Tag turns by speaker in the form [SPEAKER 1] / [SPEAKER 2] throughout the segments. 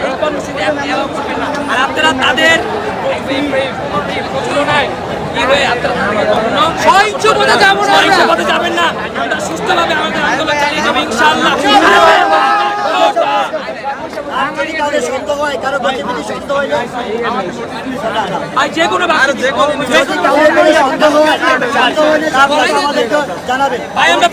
[SPEAKER 1] এই কর্মসূচি আর আপনারা তাদের প্রচলনায়
[SPEAKER 2] সহিংস পথে যাব না
[SPEAKER 1] সহিংস পথে যাবেন না আমরা সুস্থভাবে আমাদের আন্দোলন চালিয়ে যাব ইনশাআল্লাহ যে কোনো
[SPEAKER 3] জানাবে
[SPEAKER 1] ভাই আমরা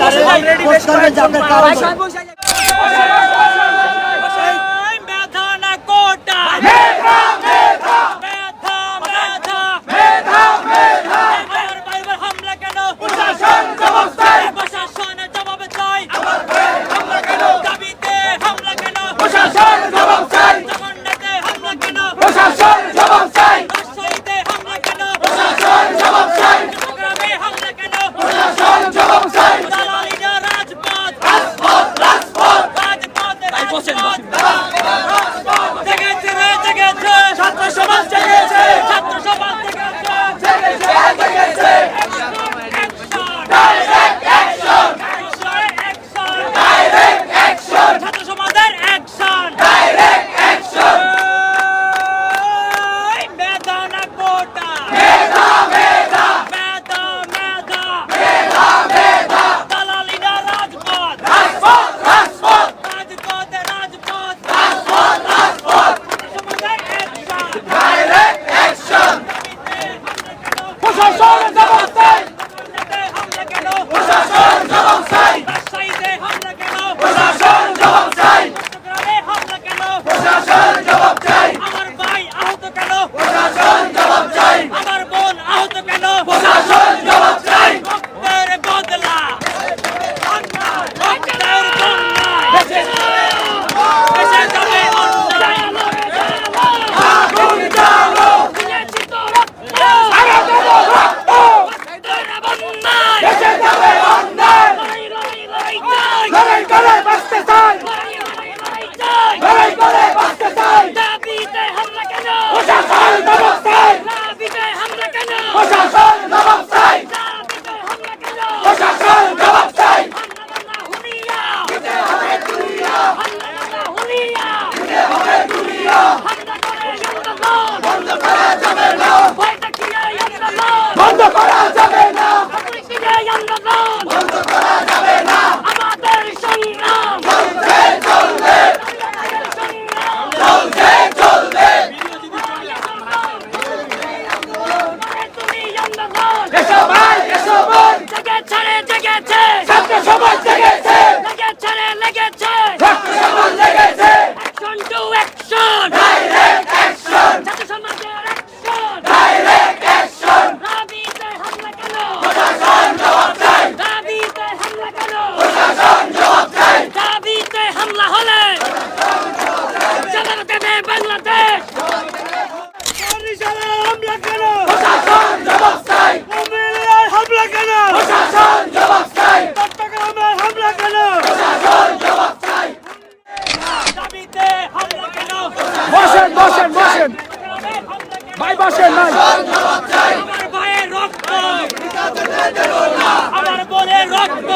[SPEAKER 1] ভাই বাসে নাই রক্ত। আমার বোনের রক্ত।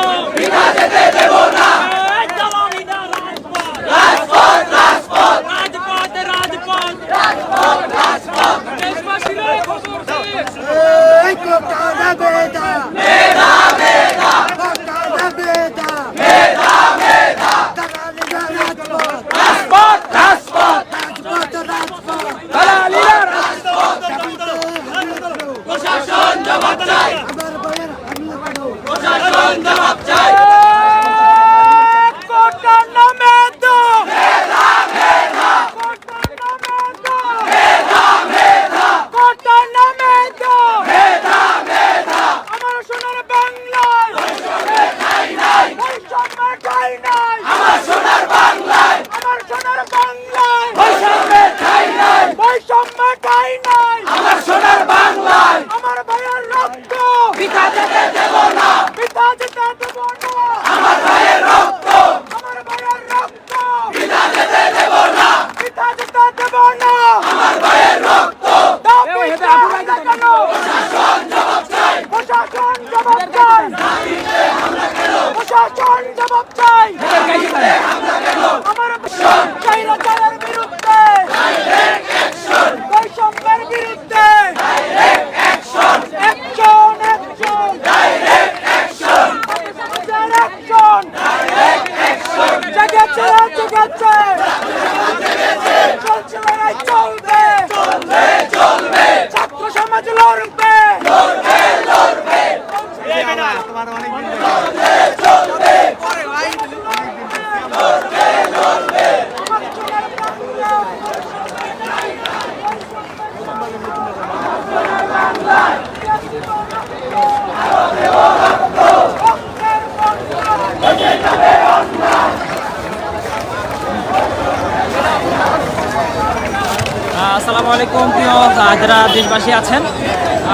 [SPEAKER 1] যারা দেশবাসী আছেন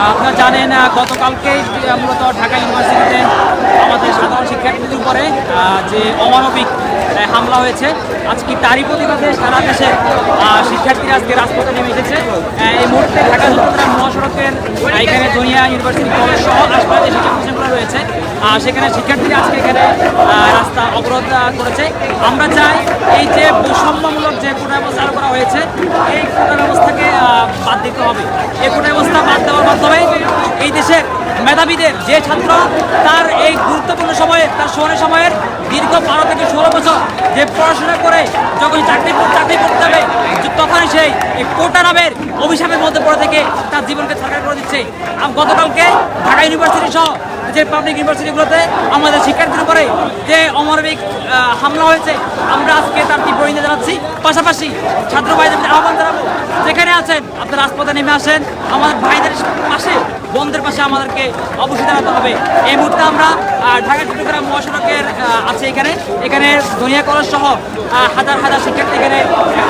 [SPEAKER 1] আপনারা জানেন গতকালকে গতকালকেই মূলত ঢাকা ইউনিভার্সিটিতে আমাদের সাধারণ শিক্ষার্থীদের উপরে যে অমানবিক হামলা হয়েছে, আজকে তারই প্রতিবাদে সারা দেশে শিক্ষার্থীরা আজকে রাজপথে নেমে এসেছে। এই মুহূর্তে ঢাকা চট্টগ্রাম ইউনিভার্সিটি কলেজ সহ আশপাশে রয়েছে সেখানে শিক্ষার্থীরা আজকে এখানে রাস্তা অবরোধ করেছে। আমরা চাই এই যে বৈষম্যমূলক যে কোটা ব্যবস্থা করা হয়েছে, এই কোটা ব্যবস্থাকে বাদ দিতে হবে। এই কোটা ব্যবস্থা বাদ দেওয়ার মাধ্যমে এই দেশের মেধাবীদের যে ছাত্র, তার এই গুরুত্বপূর্ণ সময়ে, তার শহরের সময়ের দীর্ঘ বারো থেকে ষোলো বছর যে পড়াশোনা করে যখন চাকরি চাকরি করতে যাবে যে তখনই সেই কোটা নামের অভিশাপের মধ্যে পড়ে থেকে তার জীবনকে সরকার করে দিচ্ছে। আম- গতকালকে ঢাকা ইউনিভার্সিটি সহ যে পাবলিক ইউনিভার্সিটিগুলোতে আমাদের শিক্ষার্থীর উপরে যে অমানবিক হামলা হয়েছে, আমরা আজকে তার তীব্র নিন্দা জানাচ্ছি। পাশাপাশি ছাত্র ভাইদের আহ্বান জানাব, যেখানে আছেন আপনার রাজপথে নেমে আসেন আমাদের ভাইদের বন্ধের পাশে আমাদেরকে অবশ্যই দাঁড়াতে হবে। এই মুহূর্তে আমরা ঢাকা চট্টগ্রাম মহাসড়কের আছে এখানে। এখানে দুনিয়া কলেজ সহ হাজার হাজার শিক্ষার্থী এখানে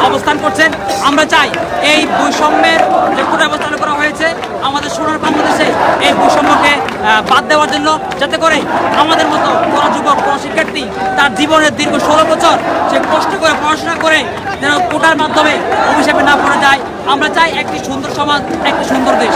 [SPEAKER 1] অবস্থান করছেন। আমরা চাই এই বৈষম্যের যে ব্যবস্থা করা হয়েছে, আমাদের সোনার বাংলাদেশে এই বৈষম্যকে বাদ দেওয়ার জন্য যাতে করে আমাদের মতো কোনো যুবক কোনো শিক্ষার্থী তার জীবনের দীর্ঘ ষোলো বছর সে কষ্ট করে পড়াশোনা করে যেন কোটার মাধ্যমে অভিশাপে না পড়ে যায়। আমরা চাই একটি সুন্দর সমাজ, একটি সুন্দর দেশ।